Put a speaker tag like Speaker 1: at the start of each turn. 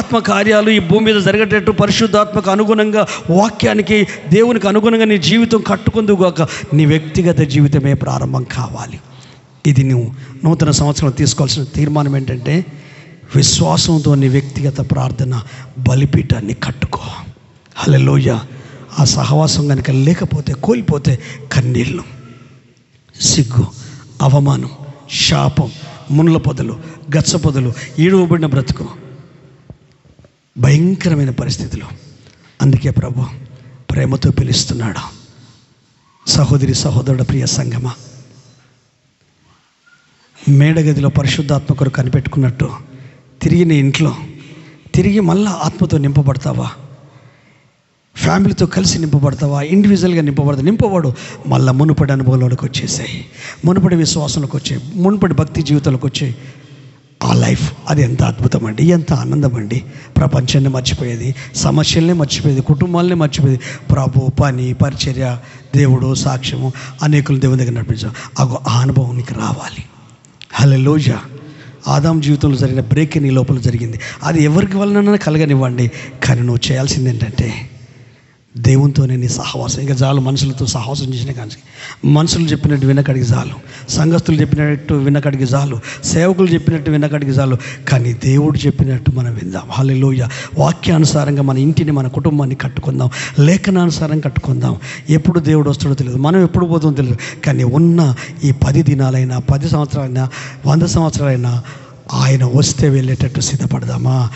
Speaker 1: ఆత్మ కార్యాలు ఈ భూమి మీద జరిగేటట్టు పరిశుద్ధాత్మకు అనుగుణంగా వాక్యానికి దేవునికి అనుగుణంగా నీ జీవితం కట్టుకుందుగాక నీ వ్యక్తిగత జీవితమే ప్రారంభం కావాలి. ఇది నువ్వు నూతన సంవత్సరం తీసుకోవాల్సిన తీర్మానం ఏంటంటే విశ్వాసంతో నీ వ్యక్తిగత ప్రార్థన బలిపీఠాన్ని కట్టుకో. హల్లెలూయా. ఆ సహవాసం కనుక లేకపోతే కోల్పోతే కన్నీళ్ళు సిగ్గు అవమానం శాపం మునుల పొదలు గచ్చ పొదలు ఈడవబడిన బ్రతుకు. భయంకరమైన పరిస్థితులు. అందుకే ప్రభు ప్రేమతో పిలుస్తున్నాడు? సహోదరి సహోదరుడు ప్రియ సంగమ మేడగదిలో పరిశుద్ధాత్మ కొరకు కనిపెట్టుకున్నట్టు తిరిగి నీ ఇంట్లో తిరిగి మళ్ళా ఆత్మతో నింపబడతావా? ఫ్యామిలీతో కలిసి నింపబడతావా? ఇండివిజువల్గా నింపబడతా నింపబడు. మళ్ళా మునుపడి అనుభవంలోకి వచ్చేసాయి. మునుపడి విశ్వాసంలోకి వచ్చాయి. మునుపడి భక్తి జీవితంలోకి వచ్చాయి. ఆ లైఫ్. అది ఎంత అద్భుతం అండి ఎంత ఆనందం అండి ప్రపంచాన్ని మర్చిపోయేది సమస్యల్ని మర్చిపోయేది కుటుంబాలని మర్చిపోయేది. ప్రభు పని పరిచర్య దేవుడు సాక్ష్యము అనేకులు దేవుని దగ్గర నడిపించాం అగో ఆ రావాలి హలో రావాలి. హలోజా ఆదాం జీవితంలో జరిగిన బ్రేక్ నీ లోపల జరిగింది. అది ఎవరికి వలన కలగనివ్వండి. కానీ నువ్వు చేయాల్సింది ఏంటంటే దేవునితోనే నీ సహవాసం. ఇంకా చాలు మనుషులతో సహవాసం చేసిన కానీ మనుషులు చెప్పినట్టు వినకడికి చాలు. సంఘస్థులు చెప్పినట్టు వినకడికి చాలు. సేవకులు చెప్పినట్టు వినకడికి చాలు. కానీ దేవుడు చెప్పినట్టు మనం విందాం. హల్లెలూయ. వాక్యానుసారంగా మన ఇంటిని మన కుటుంబాన్ని కట్టుకుందాం. లేఖనానుసారం కట్టుకుందాం. ఎప్పుడు దేవుడు వస్తాడో తెలియదు. మనం ఎప్పుడు పోతుందో తెలియదు. కానీ ఉన్న ఈ పది దినాలైనా పది సంవత్సరాలైనా వంద సంవత్సరాలైనా ఆయన వస్తే వెళ్ళేటట్టు సిద్ధపడదామా?